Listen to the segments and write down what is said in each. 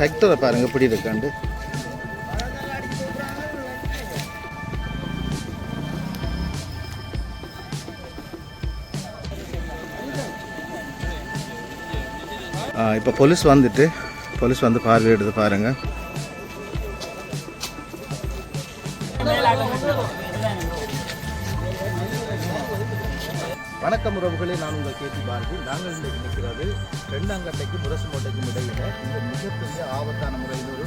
டிராக்டரை பாருங்க எப்படி இருக்காண்டு. இப்போ போலீஸ் வந்துட்டு போலீஸ் வந்து பார்வையிடுது பாருங்க. வணக்கம் உறவுகளே நான் உங்கள் கேபி பாரதி. நாங்கள் இன்றைக்கு நிற்கிறது ரெண்டாங்கட்டைக்கு முரசுமோட்டைக்கும் இடையில இந்த மிகப்பெரிய ஆபத்தான முறையில் ஒரு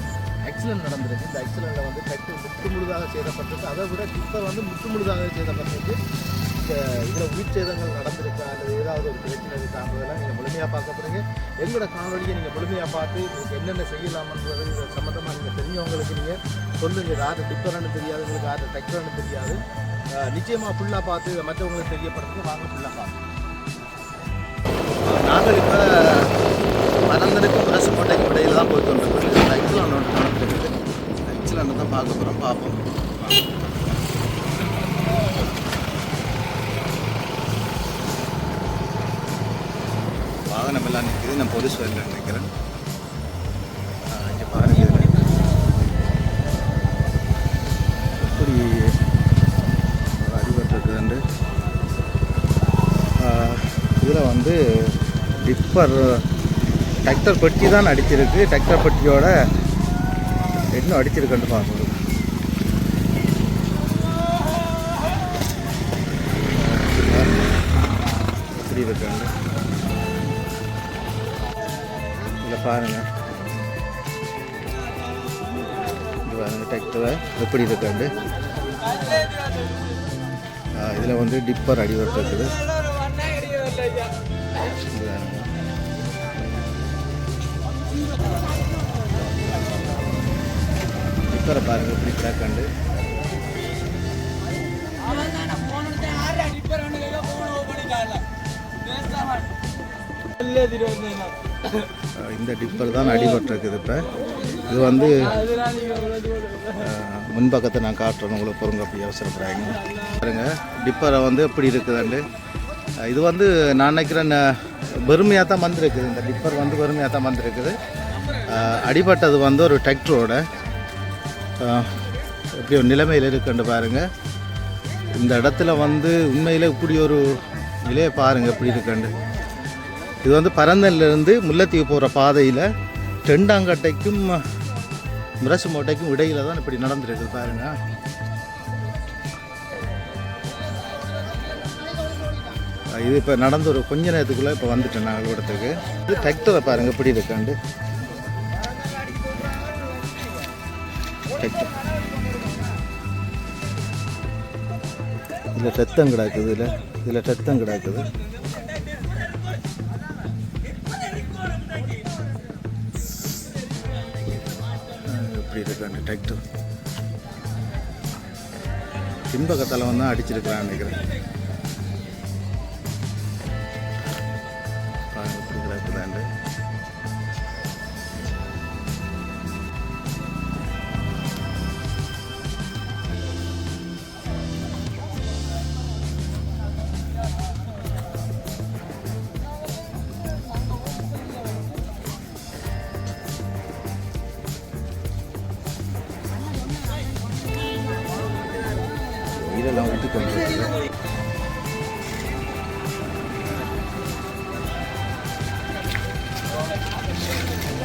ஆக்சிடென்ட் நடந்திருக்கு. இந்த ஆக்சிடென்ட்டில் வந்து கட்டு முற்று முழுதாக சேதப்பட்டிருக்கு அதை விட டிப்பர் வந்து முற்று முழுதாக சேதப்பட்டிருக்கு இந்த இதில் உயிர் சேதங்கள் நடந்திருக்கா. அல்லது ஏதாவது ஒரு பிரச்சனை இருக்கான்றதெல்லாம் நீங்கள் முழுமையாக பார்க்க போகிறீங்க எங்களோட காணொலியை நீங்கள் முழுமையாக பார்த்து உங்களுக்கு என்னென்ன செய்யலாமன்றது சம்மந்தமாக நீங்கள் தெரிஞ்சவங்களுக்கு நீங்கள் சொல்லுங்க. யார் டிப்பரானு தெரியாது. உங்களுக்கு யார் டிராக்டர்னு தெரியாது. நிச்சயமாக ஃபுல்லாக பார்த்து மற்றவங்களுக்கு தெரியப்படுறது வாங்க ஃபுல்லாக பார்ப்போம் நாங்கள் இப்போ பனந்தனுக்கும் முரசுக்கோட்டைக்கும் இடையில தான் போய் கொண்டிருக்கோம் ஆக்சுவலாக ஒன்று நடந்துருக்கு ஆக்சுவலாக தான் பார்க்க போகிறோம் பார்ப்போம். வாகனம் எல்லாம் நிற்குது நான் பொது வரல நினைக்கிறேன் இதில் வந்து டிப்பர் டிராக்டர் பெட்டி தான் அடிச்சிருக்கு. டிராக்டர் பெட்டியோட இன்னும் அடிச்சிருக்குன்னு பார்க்கணும். எப்படி இருக்காங்க இதை பாருங்கள் இங்க டிராக்டரை எப்படி இருக்காண்டு இதில் வந்து டிப்பர் அடிபட்டு இருக்குது இங்க பாருங்க. டிப்பரை பாருங்க எப்படி கிராக் ஆண்டு இந்த டிப்பர் தான் அடிபட்டிருக்குது இப்போ இது வந்து முன்பக்கத்தை நான் காட்டுறேன் உங்களுக்கு பொருங்க அப்படி அவசரப்படுறாங்க பாருங்கள் டிப்பரை வந்து எப்படி இருக்குதுண்டு இது வந்து நான் நினைக்கிறேன் பெருமையாக தான் வந்திருக்குது. இந்த டிப்பர் வந்து பெருமையாக தான் வந்திருக்குது அடிபட்டது வந்து ஒரு டிராக்டரோட எப்படி ஒரு நிலைமையில் இருக்குன்னு பாருங்கள் இந்த இடத்துல வந்து உண்மையில் இப்படி ஒரு நிலையை பாருங்க எப்படி இருக்குண்டு இது வந்து பரந்தன்லேருந்து முல்லைத்தீவு போகிற பாதையில் டெண்டாங்கட்டைக்கும் முரசுமோட்டைக்கும் இடையில் தான் இப்படி நடந்துருக்குது பாருங்கள் இது இப்போ நடந்து ஒரு கொஞ்ச நேரத்துக்குள்ளே இப்போ வந்துட்டேன் நான் அலுவலகத்துக்கு. இது டிராக்டரை பாருங்க எப்படி இருக்காண்டு. டிராக்டர் இதில் ரத்தம் கிடக்குது இதில் இதில் ரத்தம் கிடக்குது. எப்படி இருக்கு அந்த டிராக்டர் பின்பக்கத்தில் வந்து அடிச்சிருக்கிறான்னு நினைக்கிறேன். இதெல்லாம் ஊற்றி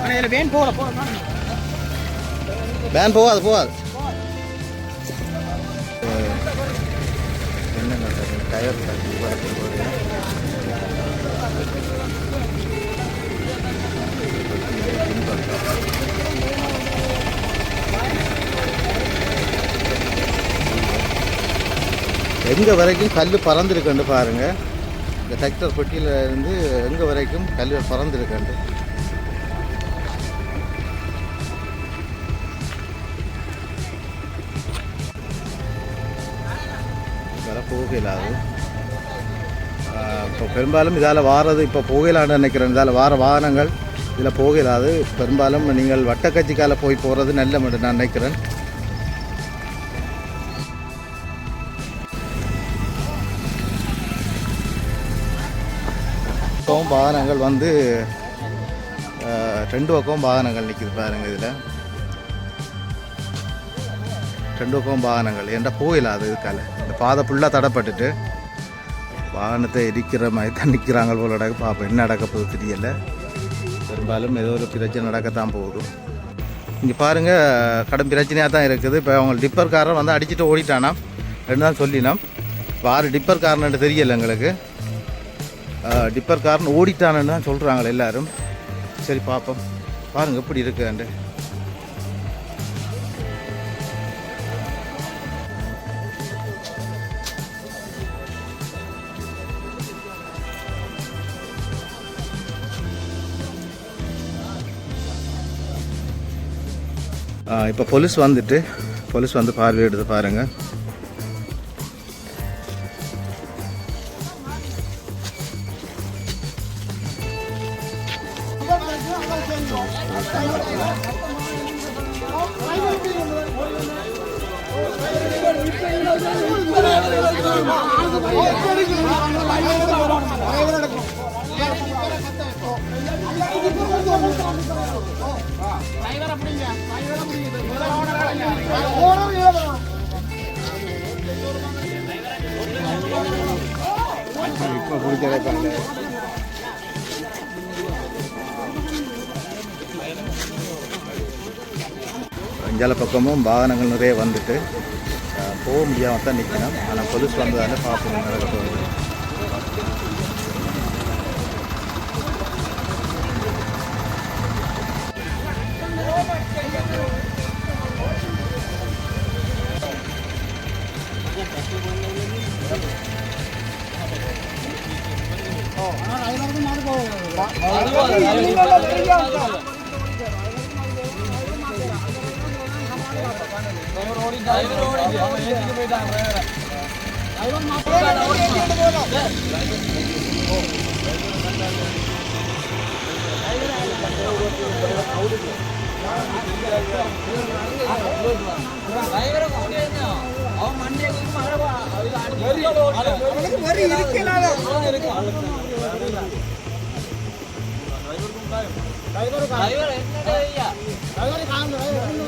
கொண்டு வேன் போகல வேன் போகாது போகாது என்னங்க டயர் எங்கே வரைக்கும் கல் பறந்துருக்குண்டு பாருங்கள் இந்த டிராக்டர் பெட்டியில் இருந்து எங்கே வரைக்கும் கல் பறந்துருக்குண்டு இதெல்லாம் போகலாது இப்போ பெரும்பாலும் இதால் வாரது இப்போ போகலான்னு நினைக்கிறேன். இதால் வார வாகனங்கள் இதில் போகலாது பெரும்பாலும் நீங்கள் வட்டக்கட்சிக்கால போய் போகிறது நல்ல மட்டும் நான் நினைக்கிறேன். வாகனங்கள் வந்து ரெண்டு பக்கம் வாகனங்கள் நிற்கிது பாருங்க இதில். ரெண்டு பக்கம் வாகனங்கள். ஏன்டா போயில அது இருக்கால இந்த பாதை ஃபுல்லாக தடப்பட்டுட்டு வாகனத்தை எரிக்கிற மாதிரி தான் நிற்கிறாங்க போல நடக்க. பார்ப்போம் என்ன நடக்க போகுது தெரியல. பெரும்பாலும் ஏதோ ஒரு பிரச்சனை நடக்கத்தான் போகுது. இங்கே பாருங்கள் கடும் பிரச்சனையாக தான் இருக்குது. இப்போ அவங்க டிப்பர் காரன் வந்து அடிச்சுட்டு ஓடிட்டானா ரெண்டு தான் சொல்லினோம். வாரு டிப்பர்காரன்னு தெரியல எங்களுக்கு. டிப்பர் காரன் ஓடிட்டானுன்னு தான் சொல்கிறாங்களே எல்லாரும். சரி பார்ப்போம் பாருங்கள் எப்படி இருக்குண்டு இப்போ போலீஸ் வந்துட்டு போலீஸ் வந்து பார்வையிடுது பாருங்கள் இப்போ அஞ்சால பக்கமும் வாகனங்கள் நிறைய வந்துட்டு போக முடியாமல் தான் நிற்கணும் ஆனால் போலீஸ் வந்ததால பார்ப்போம் நடக்க ഡ്രൈവർ അവൻ മണ്ടിയൊക്കെ മഴ ഡ്രൈവർ കാണുന്നു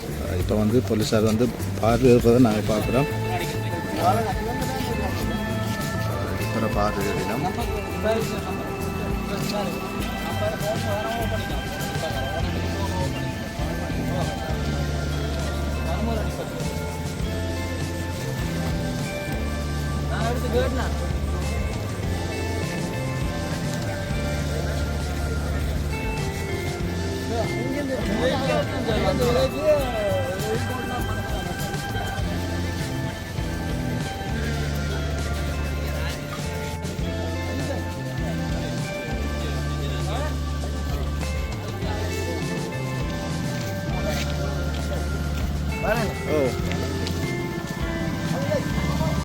இப்போ வந்து போலீஸார் வந்து பார்வையிடுவதை நாங்கள் பார்க்குறோம் இப்போ பார்வையிடம்